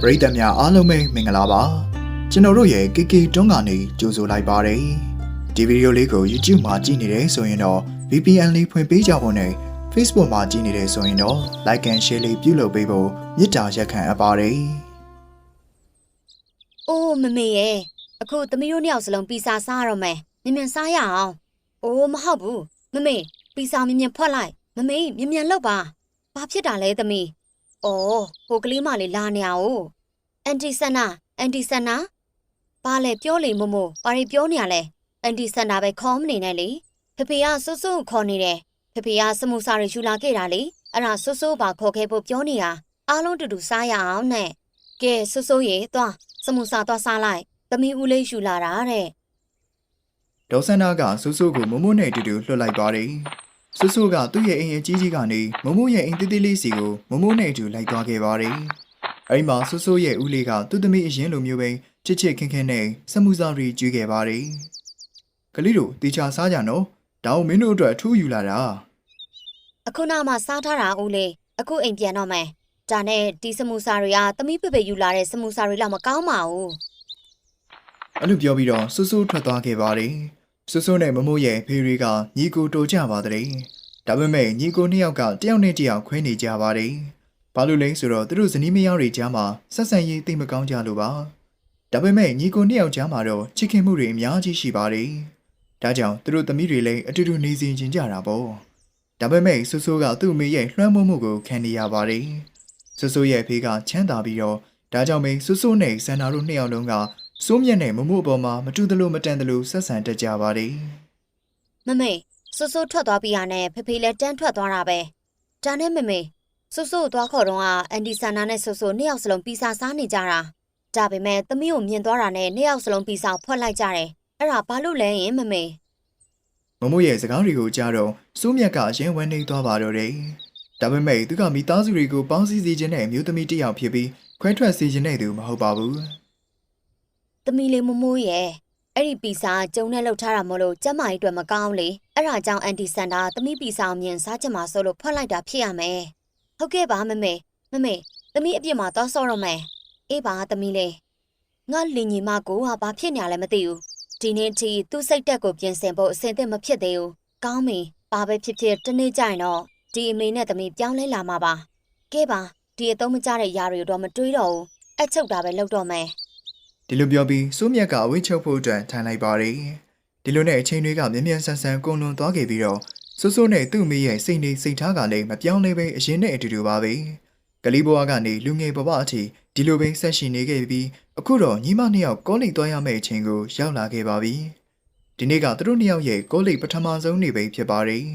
ပရိသတ်များအားလုံးပဲမင်္ဂလာပါကျွန်တော်တို့ရဲ့ KK တွန်းကနေကြိုဆိုလိုက်ပါတယ်ဒီဗီဒီယိုလေးကို YouTube မှာကြည့်နေတယ်ဆိုရင်တော့ VPN လေးဖွင့်ပေးကြဖို့နဲ့ Facebook မှာကြည့်နေတယ်ဆိုရင်တော့ Like and Share လေးပြုလုပ်ပေးဖို့မေတ္တာရက်ခံအပ်ပါတယ်။အိုးမမေရဲ့အခုသမီးတို့နှစ်ယောက်စလုံးပီစာစားရတော့မယ်။မြင်မြန်စားရအောင်။အိုးမဟုတ်ဘူး။မမေပီစာမြင်မြန်ဖွက်လိုက်။မမေမြင်မြန်လုပ်ပါ။ဘာဖြစ်တာလဲသမီး။ အော်ဟိုကလေးမလေးလာနေအောင်။အန်တီဆန်နာအန်တီဆန်နာဘာလဲပြောလေမမို့ဘာတွေပြောနေရလဲ။အန်တီဆန်နာပဲခေါ်မနေနဲ့လေ။ဖေဖေကစွတ်စွတ်ခေါ်နေတယ်။ဖေဖေကစမှုစာတွေယူလာခဲ့တာလေ။အဲ့ဒါစွတ်စွတ်ပါခေါ်ခဲ့ဖို့ပြောနေတာ။အားလုံးတူတူစားရအောင်နဲ့။ကဲစွတ်စွတ်ရေသွားစမှုစာသွားစားလိုက်။သမီးဦးလေးယူလာတာတဲ့ဒေါ်စန္ဒာကဆူဆူကိုမမိုးနဲ့အတူတူလွှတ်လိုက်ပါတယ် ဆူဆူကသူ့ရဲ့အိမ်အကြီးကြီးကနေမမိုးရဲ့အိမ်တိတိလေးစီကိုမမိုးနဲ့အတူလိုက်သွားခဲ့ပါတယ်အဲဒီမှာဆူဆူရဲ့ဦးလေးကသူ့သမီးအရင်လိုမျိုးပဲချစ်ချစ်ခင်ခင်နဲ့စမှုစားရီကျွေးခဲ့ပါတယ်ကလေးတို့တေချာစားကြနော်ဒါအောင်မင်းတို့အတွက်အထူးယူလာတာ။အခုနောက်မှစားထားတာဦးလေး။အခုအိမ်ပြန်တော့မယ်။ဒါနဲ့ဒီစမှုစာတွေကသမီးပေပေယူလာတဲ့စမှုစာတွေလောက်မကောင်းပါဘူးအဲ့လိုပြောပြီးတော့ဆူဆူထွက်သွားခဲ့ပါတယ် ဆူဆူနဲ့မမိုးရဲ့ဖေတွေကညီကိုတိုကြပါတဲ့ဒါပေမဲ့ညီကိုနှစ်ယောက်ကတယောက်နဲ့တယောက်ခွဲနေကြပါတယ်ဘာလို့လဲဆိုတော့သူတို့ဇနီးမယားတွေကြားမှာဆက်ဆံရေးသိမ့်မကောင်းကြလို့ပါဒါပေမဲ့ညီကိုနှစ်ယောက်ကြားမှာတော့ချစ်ခင်မှုတွေအများကြီးရှိပါတယ်ဒါကြောင့်သူတို့သမီးတွေလည်းအတူတူနေစီခြင်းကြတာပေါ့ဒါပေမဲ့ဆူဆူကသူ့အမေရဲ့လွှမ်းမိုးမှုကိုခံနေရပါတယ်ဆူဆူရဲ့ဖေကချမ်းသာပြီးတော့ဒါကြောင့်မင်းဆူဆူနဲ့စန္ဒာတို့နှစ်ယောက်လုံးက စိုးမြတ်နဲ့မမှုအပေါ်မှာမတူသလိုမတန်သလိုဆက်ဆံတတ်ကြပါတယ်။မမေဆွဆွထွက်သွားပြီးရနဲ့ဖေဖေလည်းတန်းထွက်သွားတာပဲ။ဒါနဲ့မမေဆွဆွသွားခေါ်တော့ကအန်ဒီဆန်နာနဲ့ဆွဆွနှစ်ယောက်စလုံးပီစာစားနေကြတာ။ဒါပေမဲ့သမီးကိုမြင်သွားတာနဲ့နှစ်ယောက်စလုံးပီစာဖွက်လိုက်ကြတယ်။အဲ့ဒါဘာလို့လဲရင်မမေမမှုရဲ့စကားတွေကိုကြားတော့စိုးမြတ်ကရင်ဝန်းနေသွားပါတော့တယ်ဒါပေမဲ့သူကမိသားစုတွေကိုပေါင်းစည်းစေခြင်းနဲ့အမျိုးသမီးတစ်ယောက်ဖြစ်ပြီးခွဲထွက်စေခြင်းနဲ့သူမဟုတ်ပါဘူး သမီးလေးမမိုးရဲ့အဲ့ဒီပီစာကျုံနဲ့လှုပ်ထားတာမလို့ကျမကြီးအတွက်မကောင်းလေအဲ့ဒါကြောင့်အန်တီစန်တာသမီးပီစာကိုမြင်စားချင်မှာဆိုလို့ဖွက်လိုက်တာဖြစ်ရမယ်ဟုတ်ကဲ့ပါမမေမမေသမီးအပြစ်မှာတော့ဆော့တော့မယ်အေးပါသမီးလေးငါလင်ညီမကိုဟာဘာဖြစ်နေရလဲမသိဘူးဒီနေ့အထိသူ့စိတ်တက်ကိုပြင်ဆင်ဖို့အဆင်သင့်မဖြစ်သေးဘူးကောင်းပြီဘာပဲဖြစ်ဖြစ်တနေ့ကျရင်တော့ဒီအမေနဲ့သမီးပြောင်းလဲလာမှာပါကဲပါဒီအသုံးမကျတဲ့ຢာတွေတော့မတွေးတော့ဘူးအချုပ်တာပဲလုပ်တော့မယ် ဒီလိုပြောပြီးစိုးမြတ်ကအဝိချုပ်ဖို့အတွက်ထိုင်လိုက်ပါတယ်ဒီလိုနဲ့အချိန်တွေကမြ мян ဆန်ဆန်ကုန်လွန်သွားခဲ့ပြီးတော့စိုးစိုးနဲ့သူ့အမေရဲ့စိတ်နေစိတ်ထားကလည်းမပြောင်းလဲပဲအရင်နဲ့အတူတူပါပဲကလေးဘွားကနေလူငယ်ဘဝအထိဒီလိုပဲဆက်ရှိနေခဲ့ပြီးအခုတော့ညီမနှစ်ယောက်ကောလိပ်သွားရမယ့်အချိန်ကိုရောက်လာခဲ့ပါပြီဒီနေ့ကသူတို့နှစ်ယောက်ရဲ့ကောလိပ်ပထမဆုံးနေ့ပဲဖြစ်ပါတယ်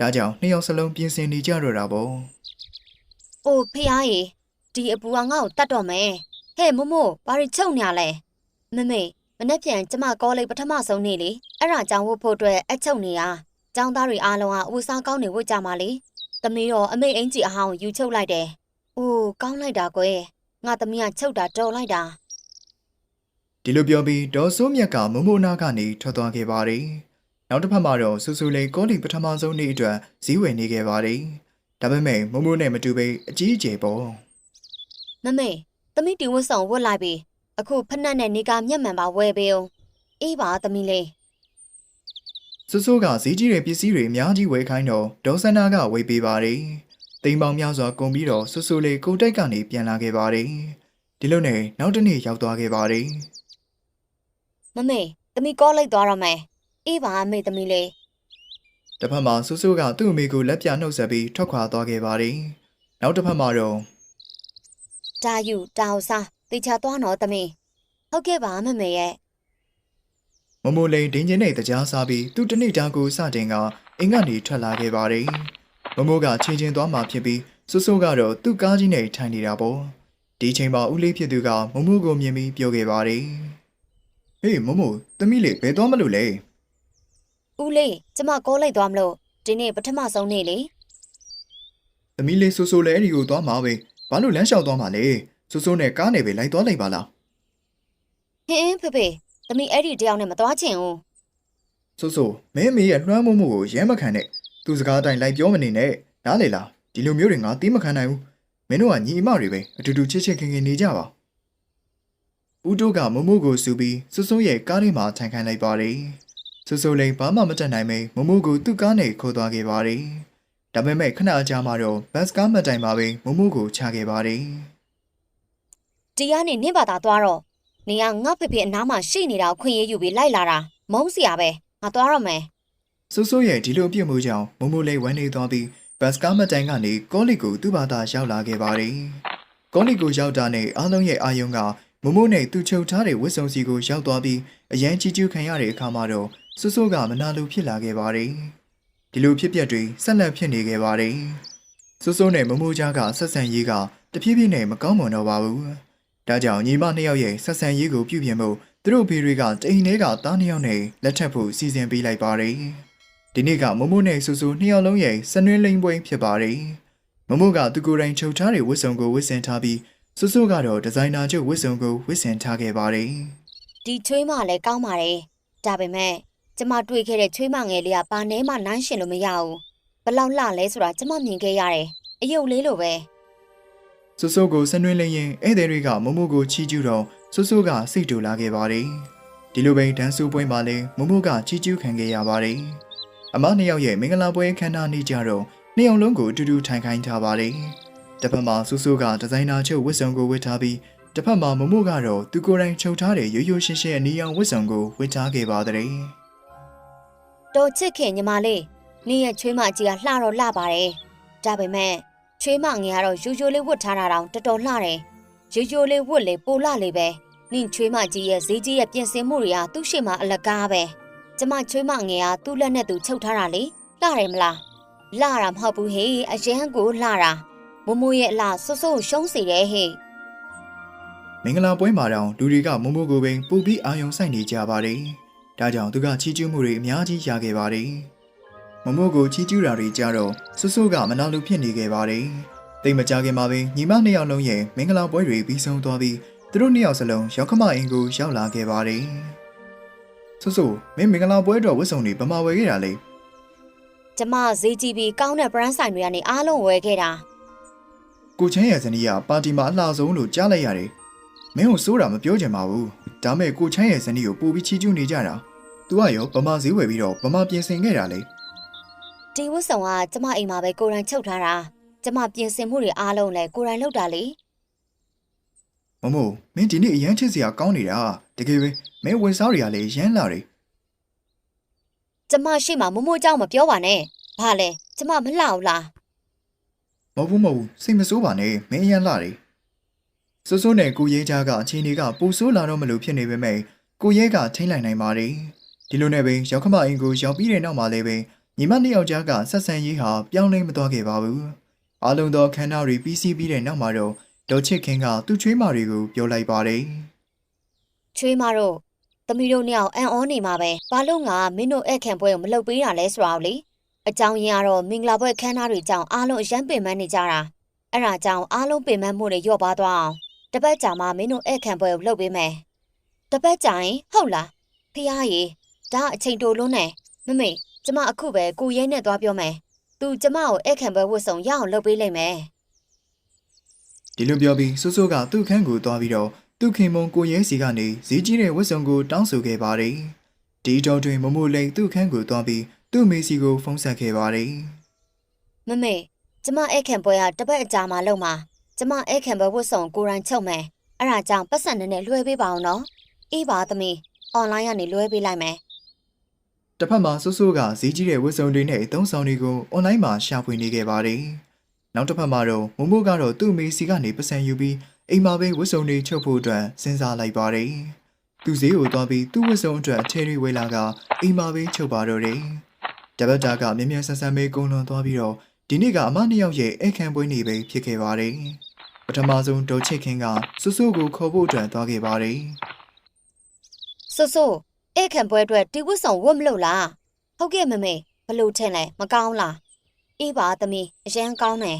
ဒါကြောင့်နှစ်ယောက်စလုံးပြင်ဆင်နေကြတော့တာပေါ့ ။အိုဖေအားရေဒီအပူကငါ့ကိုတတ်တော့မယ်။ ဟဲ့မမို့ဘာတွေချုပ်နေရလဲ။မမေမနေ့ပြန်ကျမကောလိပ်ပထမဆုံးနေ့လေ။အဲ့ဒါကြောင့်ဝတ်ဖို့အတွက်အချုပ်နေရ။ចောင်းသားတွေအားလုံးကဝတ်စားကောင်းနေဝတ်ကြမှာလေ။သမီးတော့အမေအင်ကြီးအဟောင်းယူချုပ်လိုက်တယ်။အိုးကောင်းလိုက်တာကွယ်။ငါသမီးကချုပ်တာတော်လိုက်တာဒီလိုပြောပြီးဒေါ်စိုးမြတ်ကမမိုနာကနေထွက်သွားခဲ့ပါတယ်။နောက်တစ်ဖက်မှာတော့ဆူဆူလေးကောလီပထမဆုံးနေ့အတွက်ဈေးဝယ်နေခဲ့ပါတယ်။ဒါပေမဲ့မမိုနဲ့မတူပဲအကြီးအကျယ်ပေါ့။မမေ သမီးတီဝတ်ဆောင်ဝတ်လိုက်ပြီ။အခုဖက်နှက်နဲ့နေကမျက်မှန်ပါဝယ်ပေးအောင်။အေးပါသမီးလေး။ဆူဆူကဈေးကြီးတဲ့ပစ္စည်းတွေအများကြီးဝယ်ခိုင်းတော့ဒေါ်စန္ဒာကဝယ်ပေးပါတယ်။တိမ်ပေါင်များစွာကုန်ပြီးတော့ဆူဆူလေးကိုတိုက်ကနေပြန်လာခဲ့ပါတယ်။ဒီလိုနဲ့နောက်တစ်နေ့ရောက်သွားခဲ့ပါတယ်။မမေသမီးကောလိပ်သွားတော့မယ်။အေးပါအမေသမီးလေး။တစ်ဖက်မှာဆူဆူကသူ့အမေကိုလက်ပြနှုတ်ဆက်ပြီးထွက်ခွာသွားခဲ့ပါတယ်။နောက်တစ်ဖက်မှာတော့ တာယူတာဟောစားတေချာသွားတော့သမီးဟုတ်ကဲ့ပါမမေရဲ့မမိုလိန်ဒင်းချင်းနဲ့တကြားစားပြီးသူတနေ့တာကိုစတင်ကအင်းကနေထွက်လာခဲ့ပါတယ်။မမိုးကချင်းချင်းသွားမှဖြစ်ပြီးစိုးစိုးကတော့သူ့ကားကြီးနဲ့ထိုင်နေတာပေါ့။ဒီချိန်မှာဦးလေးဖြစ်သူကမမိုးကိုမြင်ပြီးပြောခဲ့ပါတယ်။ဟေးမမိုးသမီးလေးဘယ်သွားမလို့လဲဦးလေးကျမကောလိုက်သွားမလို့ဒီနေ့ပထမဆုံးနေ့လေ။သမီးလေးစိုးစိုးလည်းအဲ့ဒီကိုသွားမှာပဲ။ ဘာလို့လမ်းလျှောက်သွားမှာလဲ။စိုးစိုးနဲ့ကားနဲ့ပဲလိုက်သွားလိုက်ပါလားဟင်းဖေဖေသမီးအဲ့ဒီတယောက်နဲ့မသွားချင်ဘူး။စိုးစိုးမင်းမေရဲ့လွှမ်းမိုးမှုကိုရဲမခံနဲ့။သူစကားအတိုင်းလိုက်ပြောမနေနဲ့။နားလေလား။ဒီလိုမျိုးတွေငါသိမခံနိုင်ဘူး။မင်းတို့ကညီအမတွေပဲအတူတူချစ်ချစ်ခင်ခင်နေကြပါဦးတို့ကမမိုးကိုစူပြီးစွတ်စွတ်ရဲ့ကားလေးမှာထိုင်ခိုင်းလိုက်ပါတယ်စွတ်စွတ်လေးဘာမှမတတ်နိုင်ပဲမမိုးကိုသူ့ကားနဲ့ခေါ်သွားခဲ့ပါတယ် ဒါပေမဲ့ခဏအကြာမှတော့ဘတ်စကားမတိုင်ပါပဲမမိုးကိုချခဲ့ပါတယ်တရားနဲ့နင့်ဘာသာသွားတော့နေကငါဖေဖေအနားမှာရှိနေတာကိုခွင့်ရယူပြီးလိုက်လာတာမုန်းစရာပဲငါသွားတော့မယ်ဆိုးဆိုးရဲ့ဒီလိုအပြစ်မှုကြောင့်မမိုးလေးဝမ်းနေသွားပြီးဘတ်စကားမတိုင်ကနေကောလီကိုသူ့ဘာသာရောက်လာခဲ့ပါတယ်ကောလီကိုရောက်တာနဲ့အားလုံးရဲ့အာယုံကမမိုးနဲ့သူချုပ်ထားတဲ့ဝစ်စုံစီကိုရောက်သွားပြီးအရန်ကြီးကျူးခံရတဲ့အခါမှာတော့ဆိုးဆိုးကမနာလိုဖြစ်လာခဲ့ပါတယ် ဒီလိုဖြစ်ပျက်တွေဆက်လက်ဖြစ်နေခဲ့ပါတယ်ဆိုးဆိုးနဲ့မမိုးကြားကဆက်ဆံရေးကတဖြည်းဖြည်းနဲ့မကောင်းမွန်တော့ပါဘူးဒါကြောင့်ညီမနှစ်ယောက်ရဲ့ဆက်ဆံရေးကိုပြုပြင်ဖို့သူတို့ဖေတွေကတိမ်ထဲကတားနှစ်ယောက်နဲ့လက်ထပ်ဖို့စီစဉ်ပေးလိုက်ပါတယ်ဒီနေ့ကမမိုးနဲ့ဆူဆူနှစ်ယောက်လုံးရဲ့စနွင်းလိမ့်ပွဲဖြစ်ပါတယ်မမိုးကသူကိုယ်တိုင်ချုပ်ထားတဲ့ဝတ်စုံကိုဝတ်ဆင်ထားပြီးဆူဆူကတော့ဒီဇိုင်နာချုပ်ဝတ်စုံကိုဝတ်ဆင်ထားခဲ့ပါတယ်ဒီချွေးမလည်းကောင်းပါတယ်ဒါပေမဲ့ ကျမတွေ့ခဲ့တဲ့ချွေးမငယ်လေးကဘာနဲ့မှနှိုင်းရှင်လို့မရဘူးဘလောက်လှလဲဆိုတာကျမမြင်ခဲ့ရတယ်အယုတ်လေးလိုပဲဆူဆူကိုစနွင်းလင်းရင်ဧည့်သည်တွေကမမိုးကိုချီးကျူးတော့ဆူဆူကစိတ်တူလာခဲ့ပါတယ်ဒီလိုပဲဒန်းဆူပွဲမှာလည်းမမိုးကချီးကျူးခံခဲ့ရပါတယ်အမနှစ်ယောက်ရဲ့မင်္ဂလာပွဲခမ်းနားနေ့ကြတော့နှစ်ယောက်လုံးကိုအတူတူထိုင်ခိုင်းထားပါတယ်တစ်ဖက်မှာဆူဆူကဒီဇိုင်နာချုပ်ဝတ်စုံကိုဝတ်ထားပြီးတစ်ဖက်မှာမမိုးကတော့သူကိုယ်တိုင်ချုပ်ထားတဲ့ရိုးရိုးရှင်းရှင်းအနီရောင်ဝတ်စုံကိုဝတ်ထားခဲ့ပါတဲ့ တော်ချစ်ခင်ညီမလေးနင့်ရဲ့ချွေးမကြီးကလှတော့လှပါတယ်ဒါပေမဲ့ချွေးမငယ်ကတော့ရိုးရိုးလေးဝတ်ထားတာတောင်တော်တော်လှတယ်ရိုးရိုးလေးဝတ်လေပိုလှလေပဲနင့်ချွေးမကြီးရဲ့ဈေးကြီးရဲ့ပြင်ဆင်မှုတွေကသူ့ရှိမှအလကားပဲကျမချွေးမငယ်ကသူ့လက်နဲ့သူချုပ်ထားတာလေလှတယ်မလားလှတာမဟုတ်ဘူးဟေးအရန်ကိုလှတာမမိုးရဲ့အလှဆွဆွရှုံးစေတယ်ဟေးမင်္ဂလာပွဲမှာတောင်လူတွေကမမိုးကိုပင်ပူပြီးအာယုံဆိုင်နေကြပါတယ်။ ဒါကြောင့်သူကချီးကျူးမှုတွေအများကြီးရခဲ့ပါတယ်။မမိုးကိုချီးကျူးတာတွေကြတော့ဆွဆွကမနာလိုဖြစ်နေခဲ့ပါတယ်။တိတ်မကြခင်မှာပင်ညီမနှစ်ယောက်လုံးရဲ့မင်္ဂလာပွဲတွေပြီးဆုံးသွားပြီးသူတို့နှစ်ယောက်စလုံးရောက်ခမအင်ကိုရောက်လာခဲ့ပါတယ်။ဆွဆွမင်းမင်္ဂလာပွဲတော့ဝတ်စုံတွေဗမာဝယ်ခဲ့တာလေကျမဈေးကြီးပြီးကောင်းတဲ့ brand ဆိုင်တွေကနေအားလုံးဝယ်ခဲ့တာ။ကိုချမ်းရဲ့ဇနီးကပါတီမှာအလှဆုံးလို့ကြားလိုက်ရတယ်။မင်းကိုစိုးတာမပြောချင်ပါဘူး။ဒါမဲ့ကိုချမ်းရဲ့ဇနီးကိုပို့ပြီးချီးကျူးနေကြတာ။ သူကရောဗမာဈေးဝယ်ပြီးတော့ဗမာပြင်ဆင်ခဲ့တာလေဒီဝတ်ဆောင်ကကျမအိမ်မှာပဲကိုရန်ချုပ်ထားတာကျမပြင်ဆင်မှုတွေအားလုံးလည်းကိုရန်လုပ်တာလေမမို့မင်းဒီနေ့အရန်ချစ်စရာကောင်းနေတာတကယ်ပဲမင်းဝင်စားတွေကလည်းရမ်းလာတယ်ကျမရှိမှမမို့ကြောင့်မပြောပါနဲ့ဘာလဲကျမမလှဘူးလားမဟုတ်ဘူးမဟုတ်ဘူးစိတ်မဆိုးပါနဲ့မင်းအရန်လာတယ်စိုးစိုးနဲ့ကိုရဲချားကအချင်းလေးကပူဆိုးလာတော့မလို့ဖြစ်နေပေမဲ့ကိုရဲကထိမ့်လိုက်နိုင်ပါတယ် ဒီလိုနဲ့ပဲရောက်ခမအင်ကိုရောက်ပြီးတဲ့နောက်မှာလည်းပဲညီမနှစ်ယောက်ကြားကဆက်ဆံရေးဟာပြောင်းလဲမသွားခဲ့ပါဘူးအားလုံးသောခန္ဓာတွေပြီးစီးပြီးတဲ့နောက်မှာတော့ဒေါ်ချစ်ခင်ကသူ့ချွေးမတွေကိုပြောလိုက်ပါတယ်ချွေးမတို့သမီးတို့နှစ်ယောက်အန်အောနေမှာပဲဘာလို့ငါမင်းတို့အဲ့ခံပွဲကိုမလုပ်ပေးတာလဲဆိုတာကိုလေအကြောင်းရင်းကတော့မင်္ဂလာပွဲခန်းသားတွေကြောင့်အားလုံးအရန်ပင်ပန်းနေကြတာအဲ့ဒါကြောင့်အားလုံးပင်ပန်းမှုတွေလျော့ပါသွားအောင်တပတ်ကြာမှမင်းတို့အဲ့ခံပွဲကိုလုပ်ပေးမယ်တပတ်ကြာရင်ဟုတ်လားဖះရေ ဒါအချိန်တိုလွန်းနေမမေကျမအခုပဲကိုရဲနဲ့သွားပြောမယ်သူကျမကိုအဲ့ခံပွဲဝတ်ဆောင်ရအောင်လုပ်ပေးလိုက်မယ်ဒီလိုပြောပြီးစိုးစိုးကသူ့ခန်းကိုသွားပြီးတော့သူ့ခင်မုံကိုရဲစီကနေဈေးကြီးတဲ့ဝတ်စုံကိုတောင်းဆိုခဲ့ပါတယ်။ဒီတော့တွင်မမိုလိန်သူ့ခန်းကိုသွားပြီးသူ့မေစီကိုဖုန်းဆက်ခဲ့ပါတယ်မမေကျမအဲ့ခံပွဲကတပတ်အကြာမှလုပ်မှာကျမအဲ့ခံပွဲဝတ်ဆောင်ကိုရန်ချုပ်မယ်အဲ့ဒါကြောင့်ပတ်စံနဲ့နဲ့လွှဲပေးပါအောင်နော်အေးပါသမီးအွန်လိုင်းကနေလွှဲပေးလိုက်မယ်။ တစ်ဖက်မှာစိုးစိုးကဈေးကြီးတဲ့ဝတ်စုံတွေနဲ့အသုံးဆောင်တွေကိုအွန်လိုင်းမှာရှာဖွေနေခဲ့ပါတယ်။နောက်တစ်ဖက်မှာတော့မမိုကတော့သူ့မေစီကနေပတ်စံယူပြီးအိမ်မှာပဲဝတ်စုံတွေချုပ်ဖို့အတွက်စဉ်းစားလိုက်ပါတယ်။သူဈေးကိုသွားပြီးသူ့ဝတ်စုံအတွက်ချယ်ရီဝေလာကအိမ်မှာပဲချုပ်ပါတော့တယ်။ တပတ်တာကမြ мян ဆန်ဆန်ပဲကုံလွန်သွားပြီးတော့ဒီနေ့ကအမနှစ်ယောက်ရဲ့အခမ်းပွဲနေပဲဖြစ်ခဲ့ပါတယ်။ပထမဆုံးဒေါ်ချစ်ခင်ကဆူဆူကိုခေါ်ဖို့အတွက်သွားခဲ့ပါတယ် ဆိုဆို အဲ့ခံပွဲအတွက်ဒီဝတ်ဆောင်ဝတ်မလို့လားဟုတ်ကဲ့မမေဘလို့ထင်လဲမကောင်းလားအေးပါသမီးအရန်ကောင်းတယ်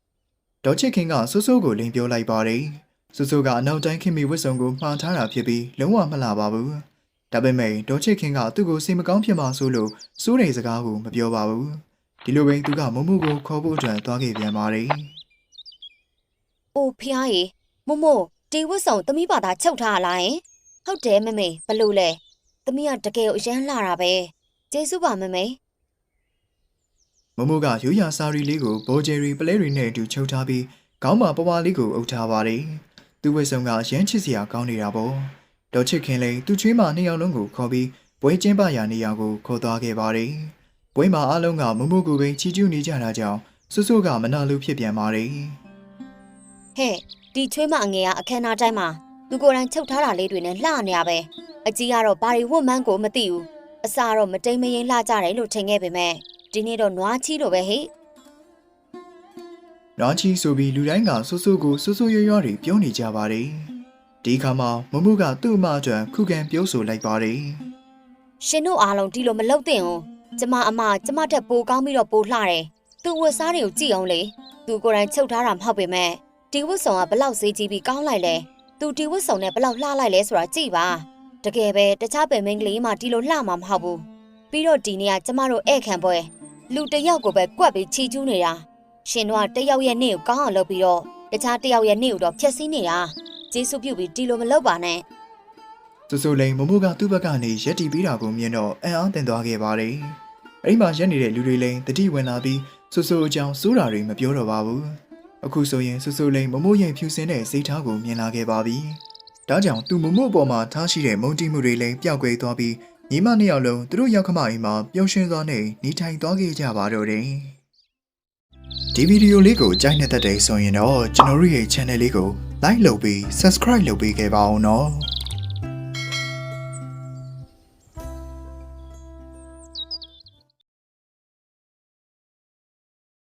။ဒေါ်ချစ်ခင်ကဆူဆူကိုလင်းပြောလိုက်ပါတယ်။ဆူဆူကအနောက်တိုင်းခင်မီဝတ်စုံကိုမှားထားတာဖြစ်ပြီးလုံးဝမလှပါဘူး။ဒါပေမဲ့ဒေါ်ချစ်ခင်ကသူ့ကိုစိတ်မကောင်းဖြစ်မှဆိုလို့စိုးတဲ့စကားကိုမပြောပါဘူး။ဒီလိုပဲသူကမမှုကိုခေါ်ဖို့အတွက်သွားခဲ့ပြန်ပါတယ်။အိုဖျားရေမမို့ဒီဝတ်ဆောင်သမီးဘာသာချုပ်ထားရလားယင်ဟုတ်တယ်မမေဘလို့လဲ သမီးကတကယ်ကိုအရန်လာတာပဲကျေးဇူးပါမမေမမိုးကရိုးရာစာရီလေးကိုဘောဂျယ်ရီပလဲရီနဲ့အတူချုပ်ထားပြီးခေါင်းမှာပဝါလေးကိုအုပ်ထားပါတယ်။သူ့ဝက်ဆောင်ကရမ်းချစ်စရာကောင်းနေတာပေါ့။ဒေါ်ချစ်ခင်လည်းသူ့ချွေးမနှစ်ယောက်လုံးကိုခေါ်ပြီးပွဲကျင်းပရာနေရာကိုခေါ်သွားခဲ့ပါတယ်။ပွဲမှာအားလုံးကမမိုးကိုပဲချီကျူးနေကြတာကြောင့်ဆွဆွကမနာလိုဖြစ်ပြန်ပါတယ်ဟဲ့ဒီချွေးမအငယ်ကအခမ်းအနားတိုင်းမှာသူကိုယ်တိုင်ချုပ်ထားတာလေးတွေနဲ့လှနေရပဲ အကြီးကတော့ဘာတွေဝတ်မှန်းကိုမသိဘူးအစားတော့မတိမ်မရင်လှကြတယ်လို့ထင်ခဲ့ပေမဲ့ဒီနေ့တော့နွားချီလိုပဲဟိ။နားချီဆိုပြီးလူတိုင်းကဆွဆွကိုဆွဆွရွရွတွေပြောနေကြပါတယ်။ဒီခါမှာမမိုးကသူ့အမအတွက်ခုခံပြောဆိုလိုက်ပါတယ်ရှင်တို့အားလုံးဒီလိုမလုပ်သင့်ဘူးကျမအမကျမတက်ပိုကောင်းပြီးတော့ပိုလှတယ်သူဝတ်စားတွေကိုကြည့်အောင်လေသူကိုယ်တိုင်ချုပ်ထားတာမဟုတ်ပေမဲ့ဒီဝတ်ဆောင်ကဘလောက်ဈေးကြီးပြီးကောင်းလိုက်လဲသူဒီဝတ်ဆောင်နဲ့ဘလောက်လှလိုက်လဲဆိုတာကြည့်ပါ တကယ်ပဲတခြားပင်မင်းကလေးမှဒီလိုလှမှာမဟုတ်ဘူးပြီးတော့ဒီနေ့ကကျမတို့ဧည့်ခံပွဲလူတစ်ယောက်ကိုပဲကွက်ပြီးချီကျူးနေတာရှင်တို့ကတစ်ယောက်ရဲ့နေ့ကိုကောင်းအောင်လုပ်ပြီးတော့တခြားတစ်ယောက်ရဲ့နေ့ကိုတော့ဖျက်ဆီးနေတာကျေးဇူးပြုပြီးဒီလိုမလုပ်ပါနဲ့။ဆွဆွလိန်မမိုးကသူ့ဘက်ကနေရက်တီပေးတာကိုမြင်တော့အံ့အားသင့်သွားခဲ့ပါတယ်။အဲ့ဒီမှာရက်နေတဲ့လူတွေလည်းတတိဝင်လာပြီးဆွဆွအကြောင်းစိုးတာတွေမပြောတော့ပါဘူး။အခုဆိုရင်ဆွဆွလိန်မမိုးရင်ဖြူစင်တဲ့စိတ်ထားကိုမြင်လာခဲ့ပါပြီ။ ဒါကြောင့်သူမမိုးပေါ်မှာထားရှိတဲ့မုန်တိမှုတွေလည်းပျောက်ကွယ်သွားပြီးညီမနှစ်ယောက်လုံးသူတို့ရောက်ခမအိမ်မှာပျော်ရွှင်စွာနဲ့နေထိုင်သွားခဲ့ကြပါတော့တယ်။ဒီဗီဒီယိုလေးကိုကြိုက်နေတဲ့တဲ့ဆိုရင်တော့ကျွန်တော်တို့ရဲ့ channel လေးကို like လုပ်ပြီး subscribe လုပ်ပေးခဲ့ပါအောင်နော်။